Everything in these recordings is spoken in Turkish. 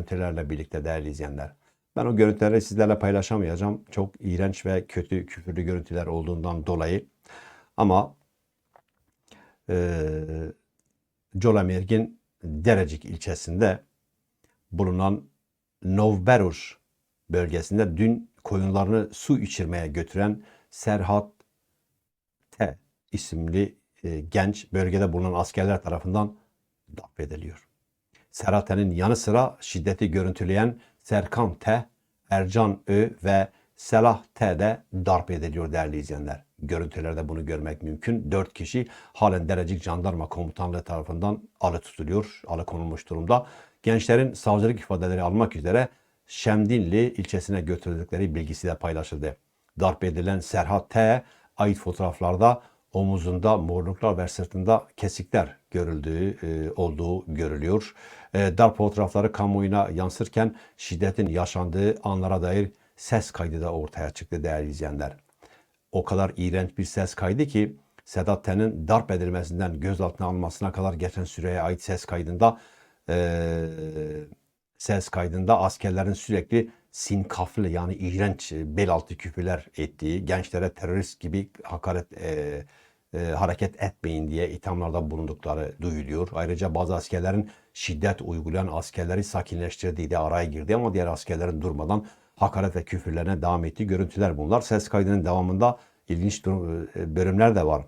görüntülerle birlikte değerli izleyenler. Ben o görüntüleri sizlerle paylaşamayacağım. Çok iğrenç ve kötü küfürlü görüntüler olduğundan dolayı. Ama eee Colamirgin Derecik ilçesinde bulunan Novberuş bölgesinde dün koyunlarını su içirmeye götüren Serhat T isimli e, genç bölgede bulunan askerler tarafından darp ediliyor. Serhat T'nin yanı sıra şiddeti görüntüleyen Serkan T, Ercan Ö ve Selah T de darp ediliyor değerli izleyenler. Görüntülerde bunu görmek mümkün. Dört kişi halen Derecik Jandarma Komutanlığı tarafından alı tutuluyor, alıkonulmuş durumda. Gençlerin savcılık ifadeleri almak üzere Şemdinli ilçesine götürüldükleri bilgisi de paylaşıldı. Darp edilen Serhat T ait fotoğraflarda omuzunda morluklar ve sırtında kesikler görüldüğü e, olduğu görülüyor. E, darp fotoğrafları kamuoyuna yansırken şiddetin yaşandığı anlara dair ses kaydı da ortaya çıktı değerli izleyenler. O kadar iğrenç bir ses kaydı ki Sedat Ten'in darp edilmesinden gözaltına alınmasına kadar geçen süreye ait ses kaydında e, ses kaydında askerlerin sürekli sinkaflı yani iğrenç e, bel altı küfürler ettiği, gençlere terörist gibi hakaret e, e, hareket etmeyin diye ithamlarda bulundukları duyuluyor. Ayrıca bazı askerlerin şiddet uygulayan askerleri sakinleştirdiği de araya girdi ama diğer askerlerin durmadan hakaret ve küfürlerine devam ettiği görüntüler bunlar. Ses kaydının devamında ilginç e, bölümler de var.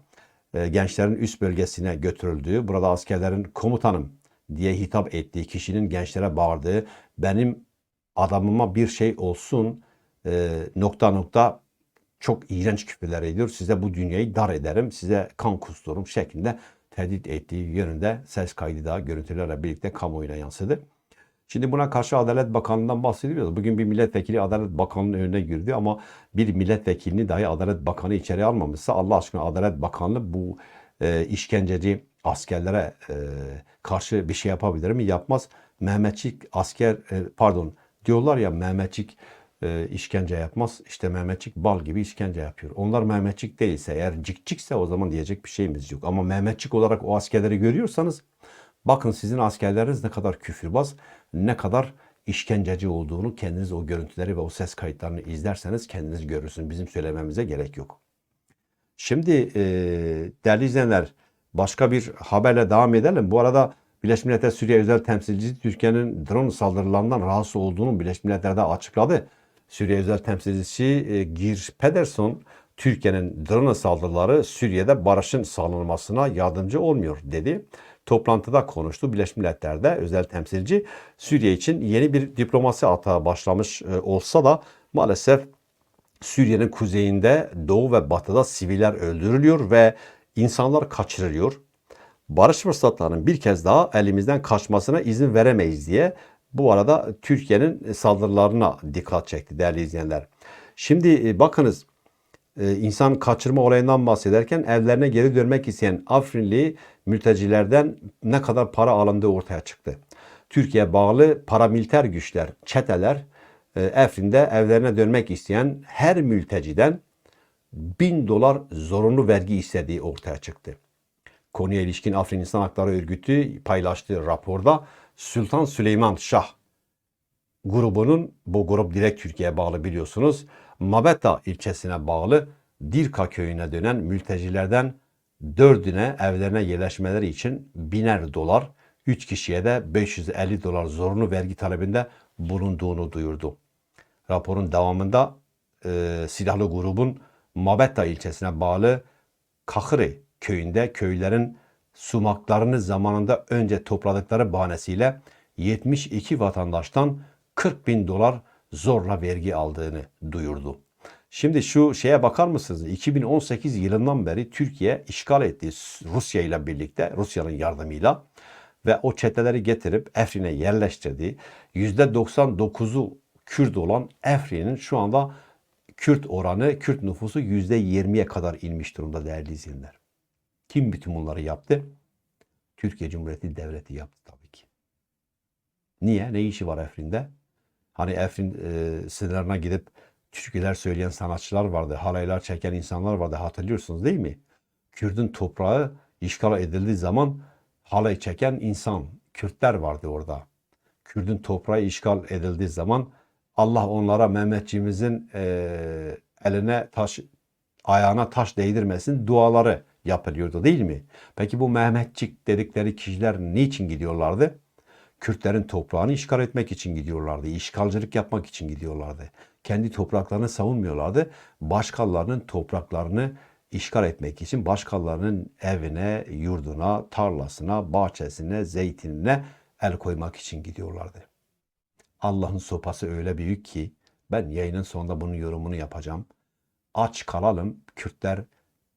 E, Gençlerin üst bölgesine götürüldüğü, burada askerlerin komutanım diye hitap ettiği kişinin gençlere bağırdığı, benim adamıma bir şey olsun e, nokta nokta çok iğrenç küfürler ediyor. Size bu dünyayı dar ederim, size kan kustururum şeklinde tehdit ettiği yönünde ses kaydı da görüntülerle birlikte kamuoyuna yansıdı. Şimdi buna karşı Adalet Bakanlığı'ndan bahsediyoruz. Bugün bir milletvekili Adalet Bakanlığı'nın önüne girdi ama bir milletvekilini dahi Adalet Bakanı içeri almamışsa Allah aşkına Adalet Bakanlığı bu e, işkenceci askerlere e, karşı bir şey yapabilir mi? Yapmaz. Mehmetçik asker e, pardon diyorlar ya Mehmetçik e, işkence yapmaz. İşte Mehmetçik bal gibi işkence yapıyor. Onlar Mehmetçik değilse eğer cikcikse o zaman diyecek bir şeyimiz yok. Ama Mehmetçik olarak o askerleri görüyorsanız bakın sizin askerleriniz ne kadar küfürbaz, ne kadar işkenceci olduğunu kendiniz o görüntüleri ve o ses kayıtlarını izlerseniz kendiniz görürsünüz. Bizim söylememize gerek yok. Şimdi e, değerli izleyenler başka bir haberle devam edelim. Bu arada Birleşmiş Milletler Suriye Özel Temsilcisi Türkiye'nin drone saldırılarından rahatsız olduğunu Birleşmiş Milletler'de açıkladı. Suriye Özel Temsilcisi e, Gir Pedersen Türkiye'nin drone saldırıları Suriye'de barışın sağlanmasına yardımcı olmuyor dedi. Toplantıda konuştu Birleşmiş Milletler'de özel temsilci Suriye için yeni bir diplomasi atağı başlamış e, olsa da maalesef Suriye'nin kuzeyinde, doğu ve batıda siviller öldürülüyor ve insanlar kaçırılıyor. Barış fırsatlarının bir kez daha elimizden kaçmasına izin veremeyiz diye bu arada Türkiye'nin saldırılarına dikkat çekti değerli izleyenler. Şimdi e, bakınız e, insan kaçırma olayından bahsederken evlerine geri dönmek isteyen Afrinli mültecilerden ne kadar para alındığı ortaya çıktı. Türkiye bağlı paramiliter güçler, çeteler e, Afrin'de evlerine dönmek isteyen her mülteciden 1000 dolar zorunlu vergi istediği ortaya çıktı. Konuya ilişkin Afrin İnsan Hakları Örgütü paylaştığı raporda Sultan Süleyman Şah grubunun bu grup direkt Türkiye'ye bağlı biliyorsunuz. Mabeta ilçesine bağlı Dirka köyüne dönen mültecilerden dördüne evlerine yerleşmeleri için biner dolar, 3 kişiye de 550 dolar zorunlu vergi talebinde bulunduğunu duyurdu. Raporun devamında e, silahlı grubun Mabetta ilçesine bağlı Kahri köyünde köylerin sumaklarını zamanında önce topladıkları bahanesiyle 72 vatandaştan 40 bin dolar zorla vergi aldığını duyurdu. Şimdi şu şeye bakar mısınız? 2018 yılından beri Türkiye işgal etti Rusya ile birlikte, Rusya'nın yardımıyla ve o çeteleri getirip Efrin'e yerleştirdi. %99'u Kürt olan Efrin'in şu anda Kürt oranı, Kürt nüfusu %20'ye kadar inmiş durumda değerli izleyenler. Kim bütün bunları yaptı? Türkiye Cumhuriyeti Devleti yaptı tabii ki. Niye? Ne işi var Efrin'de? Hani Efrin e, sınırlarına gidip türküler söyleyen sanatçılar vardı, halaylar çeken insanlar vardı hatırlıyorsunuz değil mi? Kürt'ün toprağı işgal edildiği zaman halay çeken insan, Kürtler vardı orada. Kürdün toprağı işgal edildiği zaman Allah onlara Mehmetçiğimizin eee, eline taş, ayağına taş değdirmesin duaları yapılıyordu değil mi? Peki bu Mehmetçik dedikleri kişiler niçin gidiyorlardı? Kürtlerin toprağını işgal etmek için gidiyorlardı. İşgalcilik yapmak için gidiyorlardı. Kendi topraklarını savunmuyorlardı. Başkalarının topraklarını işgal etmek için başkalarının evine, yurduna, tarlasına, bahçesine, zeytinine el koymak için gidiyorlardı. Allah'ın sopası öyle büyük ki ben yayının sonunda bunun yorumunu yapacağım. Aç kalalım Kürtler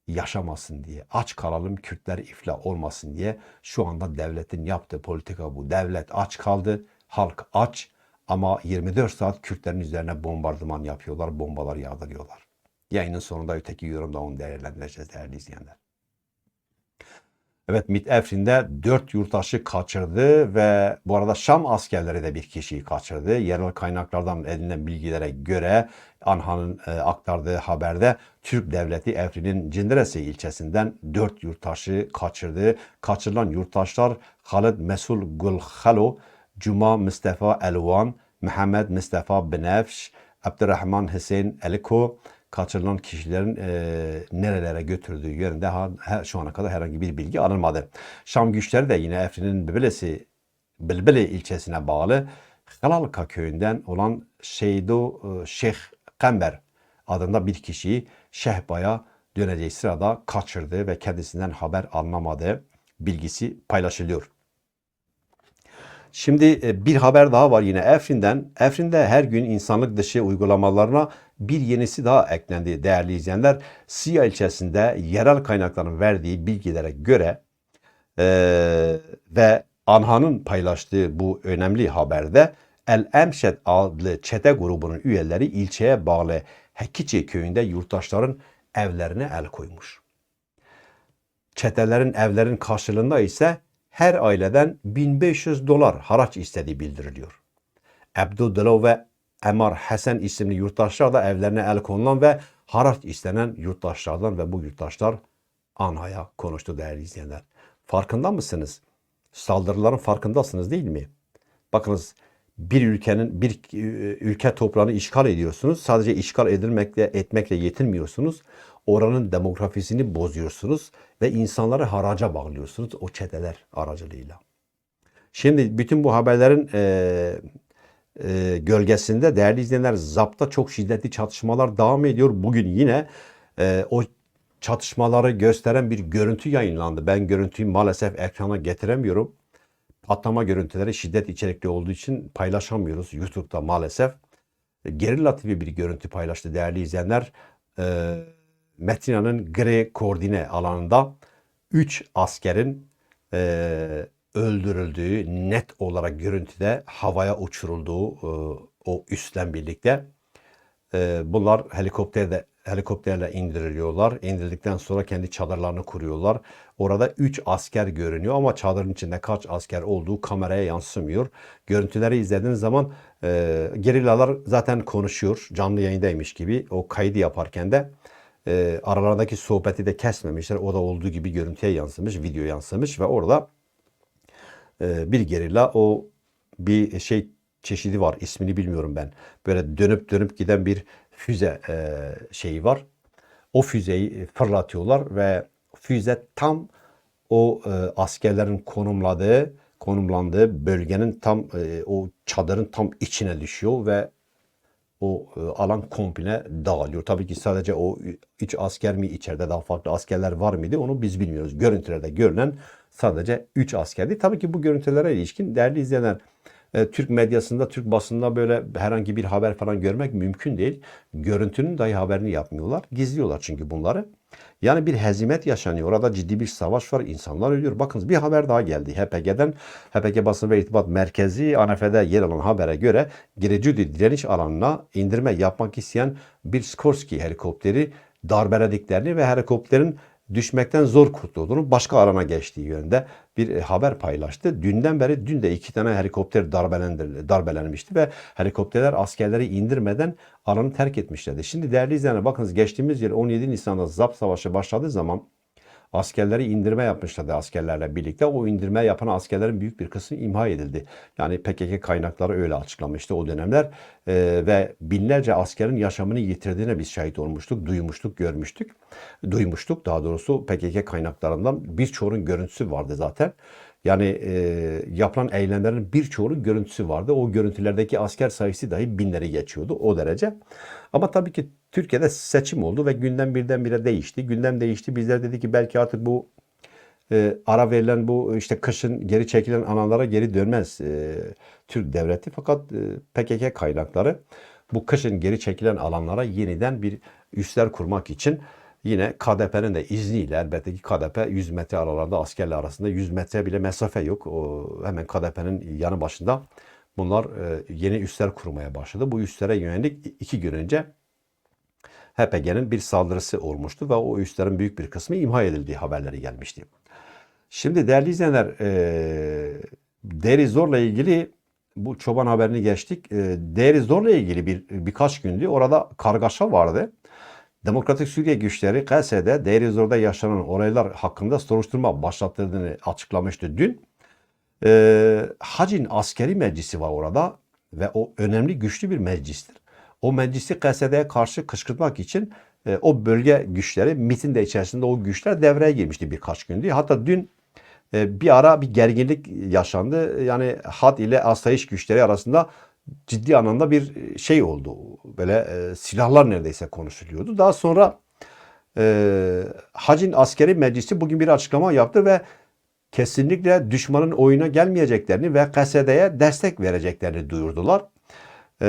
yaşamasın diye. Aç kalalım Kürtler iflah olmasın diye şu anda devletin yaptığı politika bu. Devlet aç kaldı, halk aç ama 24 saat Kürtlerin üzerine bombardıman yapıyorlar, bombalar yağdırıyorlar. Yayının sonunda öteki yorumda onu değerlendireceğiz değerli izleyenler. Evet MİT Efrin'de 4 yurttaşı kaçırdı ve bu arada Şam askerleri de bir kişiyi kaçırdı. Yerel kaynaklardan edinilen bilgilere göre Anha'nın e, aktardığı haberde Türk devleti Efrin'in Cindiresi ilçesinden 4 yurttaşı kaçırdı. Kaçırılan yurttaşlar Halid Mesul Gulhalo, Cuma Mustafa Elvan, Mehmet Mustafa Benefş, Abdurrahman Hüseyin Eliko, kaçırılan kişilerin e, nerelere götürdüğü yönünde ha, ha- şu ana kadar herhangi bir bilgi alınmadı. Şam güçleri de yine Efrin'in Bilbilesi, Bilbili ilçesine bağlı Halalka köyünden olan Şeydo e, Şeyh Kamber adında bir kişiyi Şehba'ya döneceği sırada kaçırdı ve kendisinden haber alınamadığı bilgisi paylaşılıyor. Şimdi e, bir haber daha var yine Efrin'den. Efrin'de her gün insanlık dışı uygulamalarına bir yenisi daha eklendi değerli izleyenler. Siya ilçesinde yerel kaynakların verdiği bilgilere göre e, ve Anha'nın paylaştığı bu önemli haberde El Emşet adlı çete grubunun üyeleri ilçeye bağlı Hekiçi köyünde yurttaşların evlerine el koymuş. Çetelerin evlerin karşılığında ise her aileden 1500 dolar haraç istediği bildiriliyor. Abdüldelov ve Emar Hasan isimli yurttaşlar da evlerine el konulan ve haraç istenen yurttaşlardan ve bu yurttaşlar Anha'ya konuştu değerli izleyenler. Farkında mısınız? Saldırıların farkındasınız değil mi? Bakınız bir ülkenin bir e, ülke toprağını işgal ediyorsunuz. Sadece işgal edilmekle etmekle yetinmiyorsunuz. Oranın demografisini bozuyorsunuz ve insanları haraca bağlıyorsunuz o çeteler aracılığıyla. Şimdi bütün bu haberlerin e, e, gölgesinde değerli izleyenler zapta çok şiddetli çatışmalar devam ediyor. Bugün yine e, o çatışmaları gösteren bir görüntü yayınlandı. Ben görüntüyü maalesef ekrana getiremiyorum. Patlama görüntüleri şiddet içerikli olduğu için paylaşamıyoruz YouTube'da maalesef. Gerilla TV bir görüntü paylaştı değerli izleyenler. E, Metina'nın Gre koordine alanında 3 askerin e, öldürüldüğü net olarak görüntüde havaya uçurulduğu e, o üstten birlikte e, bunlar helikopterde helikopterle indiriliyorlar. İndirildikten sonra kendi çadırlarını kuruyorlar. Orada 3 asker görünüyor ama çadırın içinde kaç asker olduğu kameraya yansımıyor. Görüntüleri izlediğiniz zaman e, gerillalar zaten konuşuyor. Canlı yayındaymış gibi o kaydı yaparken de e, aralarındaki sohbeti de kesmemişler. O da olduğu gibi görüntüye yansımış, video yansımış ve orada e, bir gerilla o bir şey çeşidi var. ismini bilmiyorum ben. Böyle dönüp dönüp giden bir füze e, şeyi var. O füzeyi fırlatıyorlar ve füze tam o e, askerlerin konumladığı konumlandığı bölgenin tam e, o çadırın tam içine düşüyor ve o e, alan komple dağılıyor. Tabii ki sadece o üç asker mi içeride daha farklı askerler var mıydı onu biz bilmiyoruz. Görüntülerde görünen sadece 3 askerdi. Tabii ki bu görüntülere ilişkin değerli izleyenler e, Türk medyasında, Türk basında böyle herhangi bir haber falan görmek mümkün değil. Görüntünün dahi haberini yapmıyorlar. Gizliyorlar çünkü bunları. Yani bir hezimet yaşanıyor. Orada ciddi bir savaş var. İnsanlar ölüyor. Bakınız bir haber daha geldi HPG'den. HPG Basın ve İrtibat Merkezi ANF'de yer alan habere göre Girecudi direniş alanına indirme yapmak isteyen bir Skorsky helikopteri darbelediklerini ve helikopterin düşmekten zor kurtulduğunu başka alana geçtiği yönde bir e, haber paylaştı. Dünden beri dün de iki tane helikopter darbelenmişti ve helikopterler askerleri indirmeden alanı terk etmişlerdi. Şimdi değerli izleyenler bakınız geçtiğimiz yıl 17 Nisan'da ZAP Savaşı başladığı zaman askerleri indirme yapmışlardı askerlerle birlikte. O indirme yapan askerlerin büyük bir kısmı imha edildi. Yani PKK kaynakları öyle açıklamıştı o dönemler. Ee, ve binlerce askerin yaşamını yitirdiğine biz şahit olmuştuk, duymuştuk, görmüştük. Duymuştuk daha doğrusu PKK kaynaklarından birçoğunun görüntüsü vardı zaten. Yani e, yapılan eylemlerin birçoğunun görüntüsü vardı. O görüntülerdeki asker sayısı dahi binleri geçiyordu o derece. Ama tabii ki Türkiye'de seçim oldu ve gündem birdenbire değişti. Gündem değişti. Bizler dedik ki belki artık bu e, ara verilen bu işte kışın geri çekilen analara geri dönmez e, Türk devleti. Fakat e, PKK kaynakları bu kışın geri çekilen alanlara yeniden bir üsler kurmak için yine KDP'nin de izniyle elbette ki KDP 100 metre aralarda askerler arasında 100 metre bile mesafe yok. O, hemen KDP'nin yanı başında bunlar e, yeni üsler kurmaya başladı. Bu üslere yönelik iki gün önce HPG'nin bir saldırısı olmuştu ve o üslerin büyük bir kısmı imha edildiği haberleri gelmişti. Şimdi değerli izleyenler e, Deri Zor'la ilgili bu çoban haberini geçtik. E, Deri Zor'la ilgili bir birkaç gündü orada kargaşa vardı. Demokratik Suriye güçleri KS'de Deir Zor'da yaşanan olaylar hakkında soruşturma başlattığını açıklamıştı dün. E, Hacin askeri meclisi var orada ve o önemli güçlü bir meclistir. O meclisi KSD'ye karşı kışkırtmak için e, o bölge güçleri MIT'in de içerisinde o güçler devreye girmişti birkaç gündü. Hatta dün e, bir ara bir gerginlik yaşandı. Yani had ile asayiş güçleri arasında ciddi anlamda bir şey oldu. Böyle e, silahlar neredeyse konuşuluyordu. Daha sonra e, Hacin askeri meclisi bugün bir açıklama yaptı ve kesinlikle düşmanın oyuna gelmeyeceklerini ve KSD'ye destek vereceklerini duyurdular. E,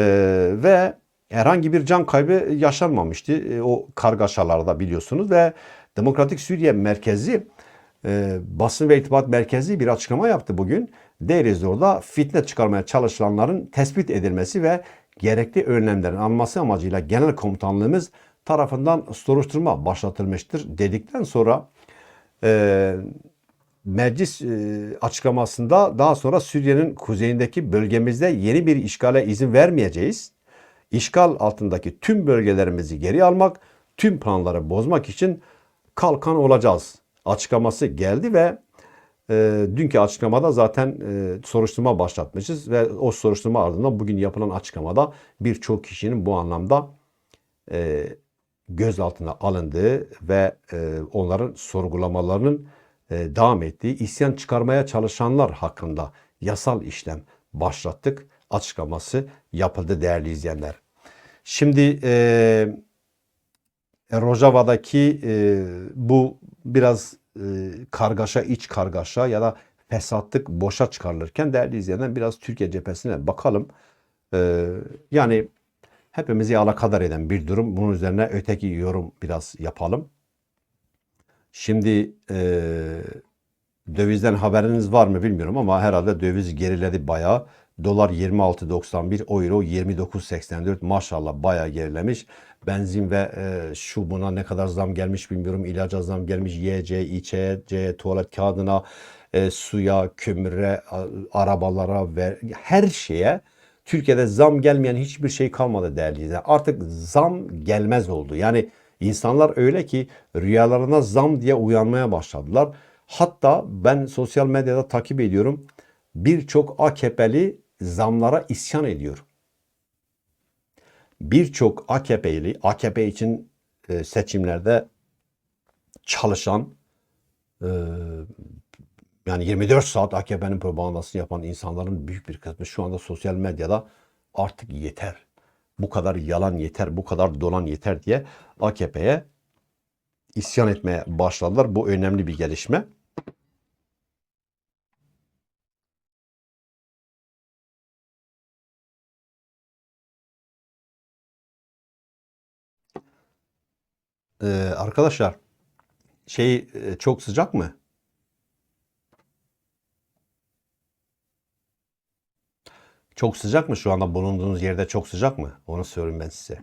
ve herhangi bir can kaybı yaşanmamıştı e, o kargaşalarda biliyorsunuz ve Demokratik Suriye Merkezi e, basın ve irtibat merkezi bir açıklama yaptı bugün. Deirizor'da fitne çıkarmaya çalışılanların tespit edilmesi ve gerekli önlemlerin alınması amacıyla genel komutanlığımız tarafından soruşturma başlatılmıştır dedikten sonra e, meclis e, açıklamasında daha sonra Suriye'nin kuzeyindeki bölgemizde yeni bir işgale izin vermeyeceğiz. İşgal altındaki tüm bölgelerimizi geri almak, tüm planları bozmak için kalkan olacağız açıklaması geldi ve e, dünkü açıklamada zaten e, soruşturma başlatmışız ve o soruşturma ardından bugün yapılan açıklamada birçok kişinin bu anlamda e, gözaltına alındığı ve e, onların sorgulamalarının e, devam ettiği isyan çıkarmaya çalışanlar hakkında yasal işlem başlattık açıklaması yapıldı değerli izleyenler. Şimdi e, Rojava'daki e, bu biraz e, kargaşa, iç kargaşa ya da fesatlık boşa çıkarılırken değerli izleyenler biraz Türkiye cephesine bakalım. E, yani hepimizi alakadar eden bir durum. Bunun üzerine öteki yorum biraz yapalım. Şimdi e, dövizden haberiniz var mı bilmiyorum ama herhalde döviz geriledi bayağı. Dolar 26.91, euro 29.84 maşallah bayağı gerilemiş. Benzin ve e, şu buna ne kadar zam gelmiş bilmiyorum. İlaca zam gelmiş. Yiyeceğe, içeceğe, tuvalet kağıdına, e, suya, kömüre, arabalara ve her şeye Türkiye'de zam gelmeyen hiçbir şey kalmadı değerli izleyiciler. Artık zam gelmez oldu. Yani insanlar öyle ki rüyalarına zam diye uyanmaya başladılar. Hatta ben sosyal medyada takip ediyorum. Birçok AKP'li zamlara isyan ediyor. Birçok AKP'li, AKP için e, seçimlerde çalışan, e, yani 24 saat AKP'nin propagandasını yapan insanların büyük bir kısmı şu anda sosyal medyada artık yeter. Bu kadar yalan yeter, bu kadar dolan yeter diye AKP'ye isyan etmeye başladılar. Bu önemli bir gelişme. Ee, arkadaşlar şey e, çok sıcak mı? Çok sıcak mı şu anda bulunduğunuz yerde çok sıcak mı? Onu söyleyeyim ben size.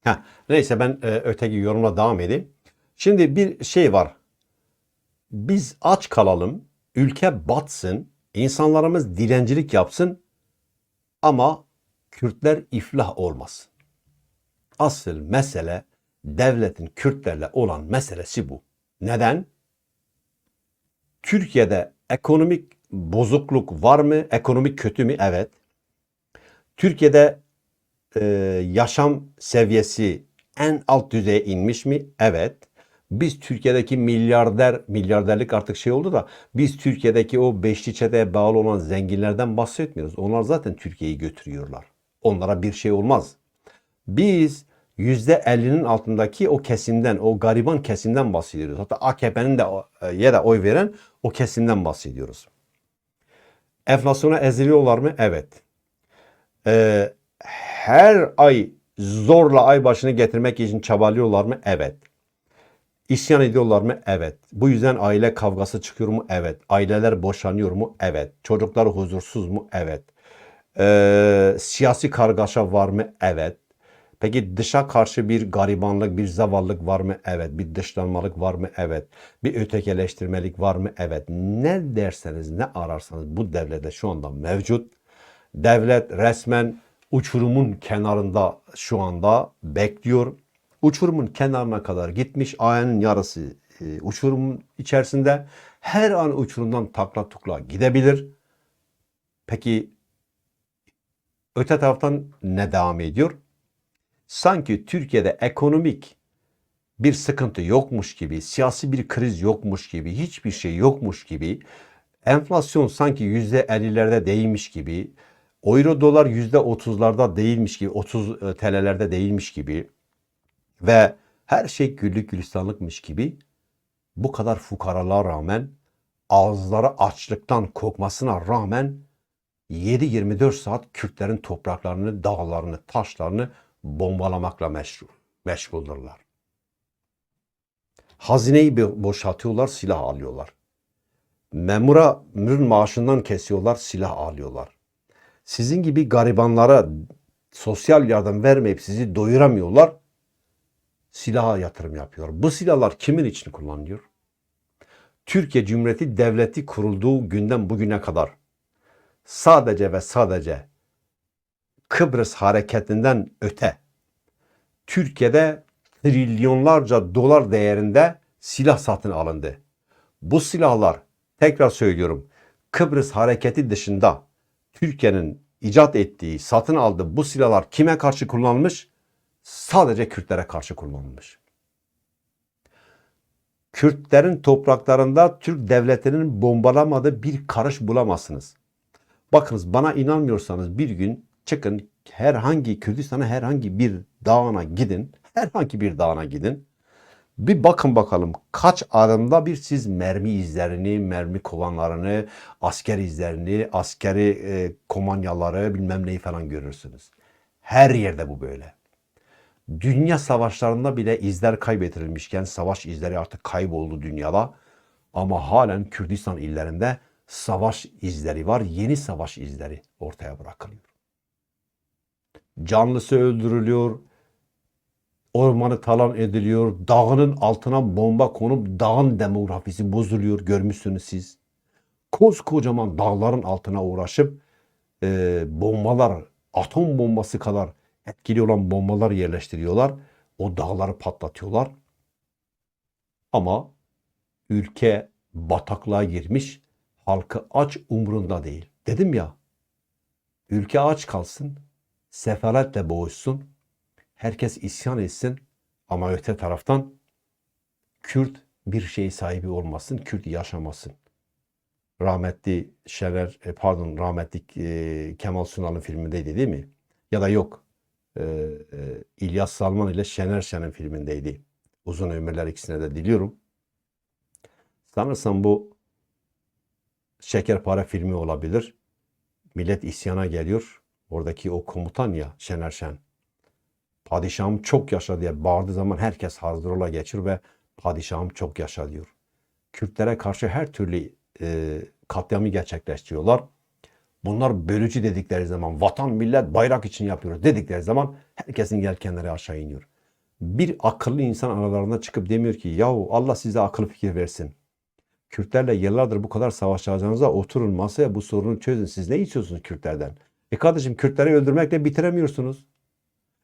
Heh, neyse ben e, öteki yorumla devam edeyim. Şimdi bir şey var. Biz aç kalalım, ülke batsın, insanlarımız dilencilik yapsın ama Kürtler iflah olmasın. Asıl mesele devletin Kürtlerle olan meselesi bu. Neden? Türkiye'de ekonomik bozukluk var mı? Ekonomik kötü mü? Evet. Türkiye'de e, yaşam seviyesi en alt düzeye inmiş mi? Evet. Biz Türkiye'deki milyarder, milyarderlik artık şey oldu da biz Türkiye'deki o beşli çeteye bağlı olan zenginlerden bahsetmiyoruz. Onlar zaten Türkiye'yi götürüyorlar. Onlara bir şey olmaz. Biz %50'nin altındaki o kesimden, o gariban kesimden bahsediyoruz. Hatta AKP'nin de e, da oy veren o kesimden bahsediyoruz. Enflasyona eziliyorlar mı? Evet. Ee, her ay zorla ay başını getirmek için çabalıyorlar mı? Evet. İsyan ediyorlar mı? Evet. Bu yüzden aile kavgası çıkıyor mu? Evet. Aileler boşanıyor mu? Evet. Çocuklar huzursuz mu? Evet. Ee, siyasi kargaşa var mı? Evet. Peki dışa karşı bir garibanlık, bir zavallılık var mı? Evet. Bir dışlanmalık var mı? Evet. Bir ötekileştirmelik var mı? Evet. Ne derseniz, ne ararsanız bu devlette şu anda mevcut. Devlet resmen uçurumun kenarında şu anda bekliyor. Uçurumun kenarına kadar gitmiş. Ayağının yarısı e, uçurumun içerisinde. Her an uçurumdan takla tukla gidebilir. Peki öte taraftan ne devam ediyor? Sanki Türkiye'de ekonomik bir sıkıntı yokmuş gibi, siyasi bir kriz yokmuş gibi, hiçbir şey yokmuş gibi, enflasyon sanki %50'lerde değilmiş gibi, euro dolar %30'larda değilmiş gibi, 30 e, TL'lerde değilmiş gibi ve her şey güllük gülistanlıkmış gibi bu kadar fukaralığa rağmen ağızları açlıktan kokmasına rağmen 7-24 saat Kürtlerin topraklarını, dağlarını, taşlarını bombalamakla meşgul, meşguldurlar. Hazineyi bo- boşaltıyorlar, silah alıyorlar. Memura mürün maaşından kesiyorlar, silah alıyorlar. Sizin gibi garibanlara sosyal yardım vermeyip sizi doyuramıyorlar, silaha yatırım yapıyor. Bu silahlar kimin için kullanılıyor? Türkiye Cumhuriyeti Devleti kurulduğu günden bugüne kadar sadece ve sadece Kıbrıs hareketinden öte Türkiye'de trilyonlarca dolar değerinde silah satın alındı. Bu silahlar tekrar söylüyorum Kıbrıs hareketi dışında Türkiye'nin icat ettiği, satın aldığı bu silahlar kime karşı kullanılmış? Sadece Kürtlere karşı kullanılmış. Kürtlerin topraklarında Türk devletinin bombalamadığı bir karış bulamazsınız. Bakınız bana inanmıyorsanız bir gün çıkın herhangi Kürdistan'a herhangi bir dağına gidin. Herhangi bir dağına gidin. Bir bakın bakalım kaç adımda bir siz mermi izlerini, mermi kovanlarını, asker izlerini, askeri e, komanyaları bilmem neyi falan görürsünüz. Her yerde bu böyle. Dünya savaşlarında bile izler kaybettirilmişken savaş izleri artık kayboldu dünyada. Ama halen Kürdistan illerinde savaş izleri var. Yeni savaş izleri ortaya bırakılıyor. Canlısı öldürülüyor. Ormanı talan ediliyor. Dağının altına bomba konup dağın demografisi bozuluyor. Görmüşsünüz siz. Koskocaman dağların altına uğraşıp e, bombalar, atom bombası kadar etkili olan bombalar yerleştiriyorlar. O dağları patlatıyorlar. Ama ülke bataklığa girmiş, halkı aç umrunda değil. Dedim ya, ülke aç kalsın, sefaletle boğuşsun, herkes isyan etsin ama öte taraftan Kürt bir şey sahibi olmasın, Kürt yaşamasın. Rahmetli Şener, e, pardon rahmetli e, Kemal Sunal'ın filmindeydi değil mi? Ya da yok. E, e, İlyas Salman ile Şener Şen'in filmindeydi. Uzun ömürler ikisine de diliyorum. Sanırsam bu Şekerpare filmi olabilir. Millet isyana geliyor. Oradaki o komutan ya Şener Şen. Padişahım çok yaşa diye bağırdığı zaman herkes hazır ola geçir ve padişahım çok yaşa diyor. Kürtlere karşı her türlü e, katliamı gerçekleştiriyorlar. Bunlar bölücü dedikleri zaman, vatan, millet, bayrak için yapıyoruz dedikleri zaman herkesin yelkenleri aşağı iniyor. Bir akıllı insan aralarında çıkıp demiyor ki yahu Allah size akıl fikir versin. Kürtlerle yıllardır bu kadar savaşacağınıza oturun masaya bu sorunu çözün. Siz ne istiyorsunuz Kürtlerden? E kardeşim Kürtleri öldürmekle bitiremiyorsunuz.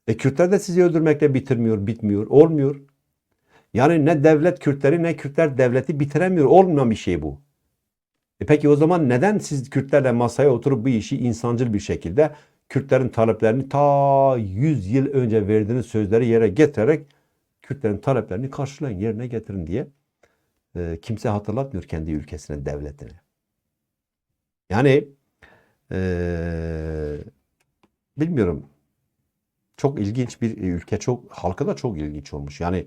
E Kürtler de sizi öldürmekle bitirmiyor, bitmiyor, olmuyor. Yani ne devlet Kürtleri ne Kürtler devleti bitiremiyor. Olmayan bir şey bu. E peki o zaman neden siz Kürtlerle masaya oturup bu işi insancıl bir şekilde Kürtlerin taleplerini ta 100 yıl önce verdiğiniz sözleri yere getirerek Kürtlerin taleplerini karşılayın, yerine getirin diye e, kimse hatırlatmıyor kendi ülkesine, devletine. Yani e, bilmiyorum çok ilginç bir ülke, çok halkı da çok ilginç olmuş. Yani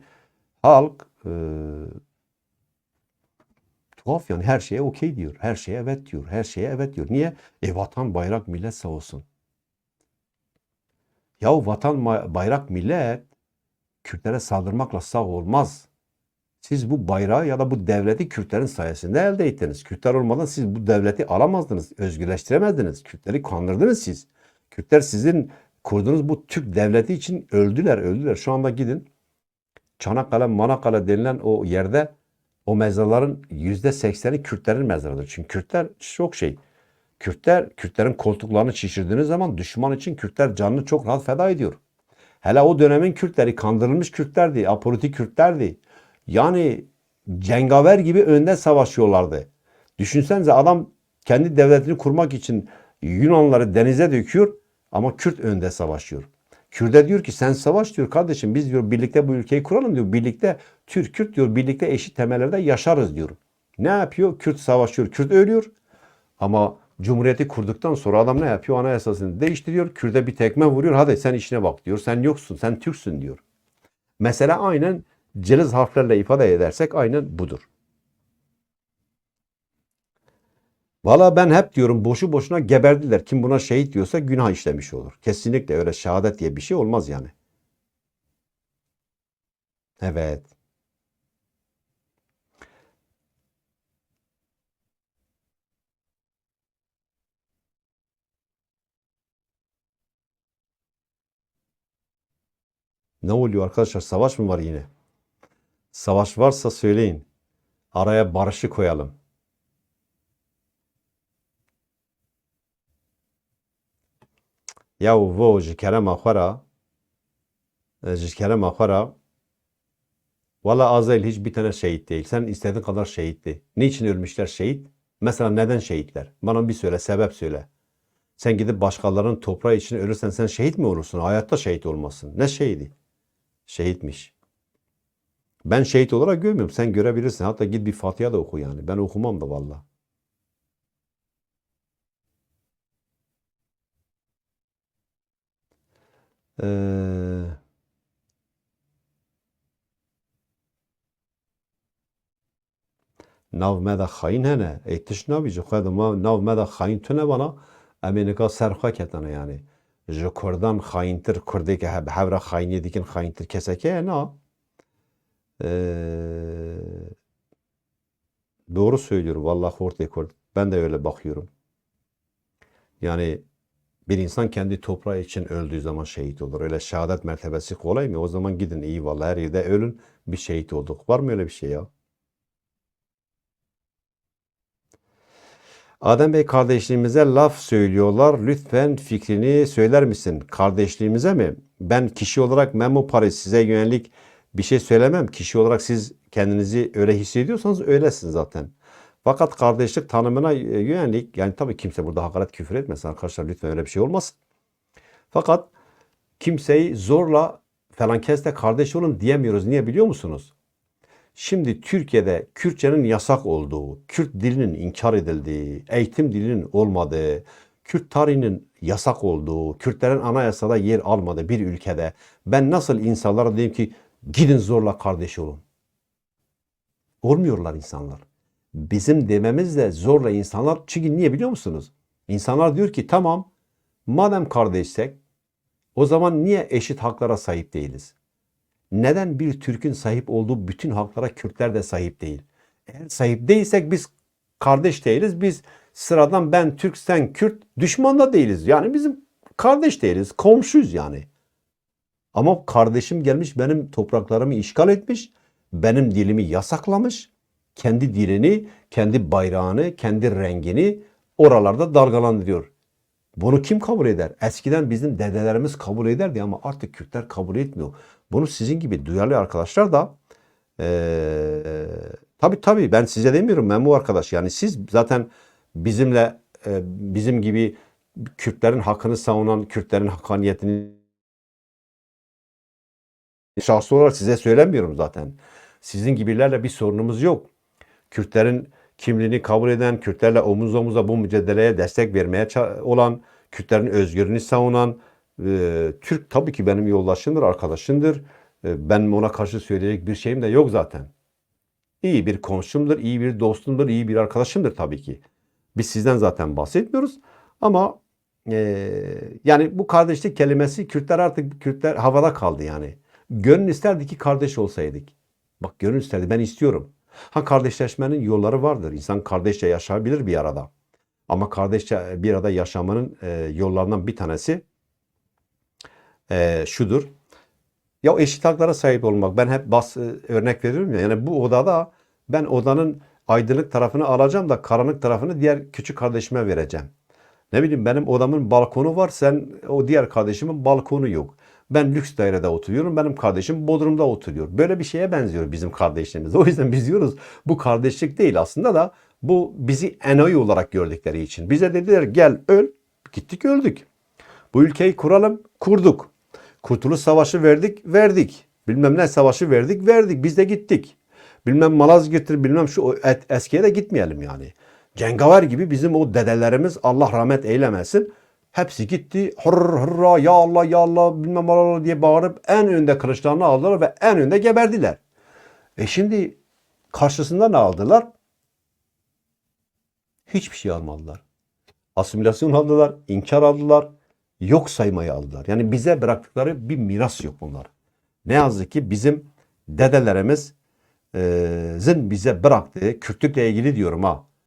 halk e, tuhaf yani her şeye okey diyor, her şeye evet diyor, her şeye evet diyor. Niye? E vatan, bayrak, millet sağ olsun. Ya vatan, bayrak, millet Kürtlere saldırmakla sağ olmaz. Siz bu bayrağı ya da bu devleti Kürtlerin sayesinde elde ettiniz. Kürtler olmadan siz bu devleti alamazdınız, özgürleştiremezdiniz. Kürtleri kandırdınız siz. Kürtler sizin kurduğunuz bu Türk devleti için öldüler, öldüler. Şu anda gidin Çanakkale, Manakkale denilen o yerde o mezarların yüzde sekseni Kürtlerin mezarıdır. Çünkü Kürtler çok şey. Kürtler, Kürtlerin koltuklarını şişirdiğiniz zaman düşman için Kürtler canını çok rahat feda ediyor. Hele o dönemin Kürtleri kandırılmış Kürtlerdi, apolitik Kürtlerdi. Yani cengaver gibi önde savaşıyorlardı. Düşünsenize adam kendi devletini kurmak için Yunanları denize döküyor ama Kürt önde savaşıyor. Kürt'e diyor ki sen savaş diyor kardeşim biz diyor birlikte bu ülkeyi kuralım diyor. Birlikte Türk Kürt diyor birlikte eşit temellerde yaşarız diyor. Ne yapıyor? Kürt savaşıyor. Kürt ölüyor. Ama Cumhuriyeti kurduktan sonra adam ne yapıyor? Anayasasını değiştiriyor. Kürt'e bir tekme vuruyor. Hadi sen işine bak diyor. Sen yoksun. Sen Türksün diyor. Mesela aynen celiz harflerle ifade edersek aynen budur. Valla ben hep diyorum boşu boşuna geberdiler. Kim buna şehit diyorsa günah işlemiş olur. Kesinlikle öyle şehadet diye bir şey olmaz yani. Evet. Ne oluyor arkadaşlar? Savaş mı var yine? Savaş varsa söyleyin. Araya barışı koyalım. Ya vo ji kerema xwe re e, re Valla Azrail hiç bir tane şehit değil. Sen istediğin kadar şehitti. Niçin ölmüşler şehit? Mesela neden şehitler? Bana bir söyle, sebep söyle. Sen gidip başkalarının toprağı için ölürsen sen şehit mi olursun? Hayatta şehit olmasın. Ne şehidi? Şehitmiş. Ben şehit olarak görmüyorum. Sen görebilirsin. Hatta git bir Fatiha da oku yani. Ben okumam da valla. Ee, nav me de xayîn hene. Ey tiş navî ji xwe de ma nav me de tune bana em ê nika ser xwe ketine yani. Ji Kurdan xayîntir Kurdeke bi hevra xayîniyê dikin xayîntir keseke ye na. Ee, doğru söylüyor vallahi ortaya Kurd. Ben de öyle bakıyorum. Yani bir insan kendi toprağı için öldüğü zaman şehit olur. Öyle şehadet mertebesi kolay mı? O zaman gidin iyi vallahi her yerde ölün bir şehit olduk. Var mı öyle bir şey ya? Adem Bey kardeşliğimize laf söylüyorlar. Lütfen fikrini söyler misin? Kardeşliğimize mi? Ben kişi olarak Memo Paris size yönelik bir şey söylemem. Kişi olarak siz kendinizi öyle hissediyorsanız öylesin zaten. Fakat kardeşlik tanımına yönelik yani tabii kimse burada hakaret küfür etmesin arkadaşlar lütfen öyle bir şey olmasın. Fakat kimseyi zorla falan kesle kardeş olun diyemiyoruz. Niye biliyor musunuz? Şimdi Türkiye'de Kürtçenin yasak olduğu, Kürt dilinin inkar edildiği, eğitim dilinin olmadığı, Kürt tarihinin yasak olduğu, Kürtlerin anayasada yer almadığı bir ülkede ben nasıl insanlara diyeyim ki gidin zorla kardeş olun. Olmuyorlar insanlar. Bizim dememizle zorla insanlar çünkü niye biliyor musunuz? İnsanlar diyor ki tamam madem kardeşsek o zaman niye eşit haklara sahip değiliz? Neden bir Türk'ün sahip olduğu bütün haklara Kürtler de sahip değil? Eğer sahip değilsek biz kardeş değiliz. Biz sıradan ben Türk sen Kürt düşman da değiliz. Yani bizim kardeş değiliz. Komşuyuz yani. Ama kardeşim gelmiş benim topraklarımı işgal etmiş. Benim dilimi yasaklamış. Kendi dilini, kendi bayrağını, kendi rengini oralarda dalgalandırıyor. Bunu kim kabul eder? Eskiden bizim dedelerimiz kabul ederdi ama artık Kürtler kabul etmiyor. Bunu sizin gibi duyarlı arkadaşlar da eee tabii tabii ben size demiyorum Memo arkadaş. Yani siz zaten bizimle e, bizim gibi Kürtlerin hakkını savunan, Kürtlerin hakkaniyetini şahsı olarak size söylemiyorum zaten. Sizin gibilerle bir sorunumuz yok. Kürtlerin kimliğini kabul eden, Kürtlerle omuz omuza bu mücadeleye destek vermeye olan, Kürtlerin özgürlüğünü savunan, e, Türk tabii ki benim yoldaşımdır, arkadaşımdır. E, benim ona karşı söyleyecek bir şeyim de yok zaten. İyi bir komşumdur, iyi bir dostumdur, iyi bir arkadaşımdır tabii ki. Biz sizden zaten bahsetmiyoruz ama e, yani bu kardeşlik kelimesi Kürtler artık Kürtler havada kaldı yani. Gönül isterdi ki kardeş olsaydık. Bak gönül isterdi ben istiyorum. Ha kardeşleşmenin yolları vardır. İnsan kardeşçe yaşayabilir bir arada. Ama kardeşçe bir arada yaşamanın e, yollarından bir tanesi e, şudur. Ya eşit haklara sahip olmak. Ben hep bas e, örnek veriyorum ya. Yani bu odada ben odanın aydınlık tarafını alacağım da karanlık tarafını diğer küçük kardeşime vereceğim. Ne bileyim benim odamın balkonu var. Sen o diğer kardeşimin balkonu yok. Ben lüks dairede oturuyorum. Benim kardeşim Bodrum'da oturuyor. Böyle bir şeye benziyor bizim kardeşliğimiz. O yüzden biz diyoruz bu kardeşlik değil aslında da bu bizi enayi olarak gördükleri için. Bize dediler gel öl. Gittik öldük. Bu ülkeyi kuralım. Kurduk. Kurtuluş Savaşı verdik. Verdik. Bilmem ne savaşı verdik. Verdik. Biz de gittik. Bilmem Malazgirt'tir bilmem şu et, eskiye de gitmeyelim yani. Cengaver gibi bizim o dedelerimiz Allah rahmet eylemesin. Hepsi gitti hırr hırra ya Allah ya Allah bilmem Allah diye bağırıp en önde kılıçlarını aldılar ve en önde geberdiler. E şimdi karşısında ne aldılar? Hiçbir şey almadılar. Asimilasyon aldılar, inkar aldılar, yok saymayı aldılar. Yani bize bıraktıkları bir miras yok bunlar. Ne yazık ki bizim dedelerimiz e, bize bıraktığı Kürtlükle ilgili diyorum ha.